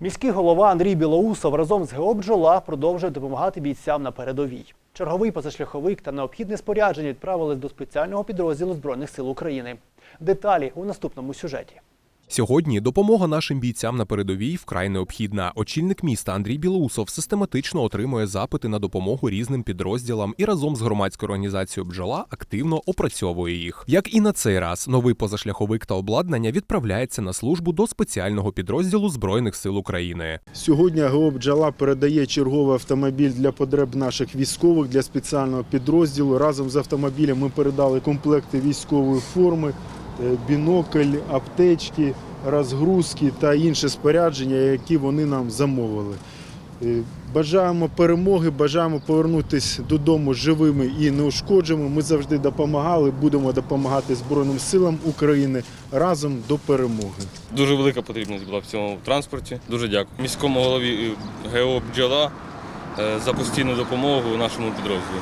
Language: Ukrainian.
Міський голова Андрій Білоусов разом з Геобджола продовжує допомагати бійцям на передовій. Черговий позашляховик та необхідне спорядження відправили до спеціального підрозділу Збройних сил України. Деталі у наступному сюжеті. Сьогодні допомога нашим бійцям на передовій вкрай необхідна. Очільник міста Андрій Білоусов систематично отримує запити на допомогу різним підрозділам і разом з громадською організацією бджола активно опрацьовує їх. Як і на цей раз, новий позашляховик та обладнання відправляється на службу до спеціального підрозділу Збройних сил України. Сьогодні ГО «Бджола» передає черговий автомобіль для потреб наших військових для спеціального підрозділу. Разом з автомобілем ми передали комплекти військової форми, бінокль, аптечки, розгрузки та інше спорядження, які вони нам замовили. Е, Бажаємо перемоги, бажаємо повернутися додому живими і неушкодженими. Ми завжди допомагали, будемо допомагати Збройним силам України разом до перемоги. Дуже велика потрібність була в цьому транспорті. Дуже дякую. Міському голові е, ГО «Бджола» е, за постійну допомогу нашому підрозділу.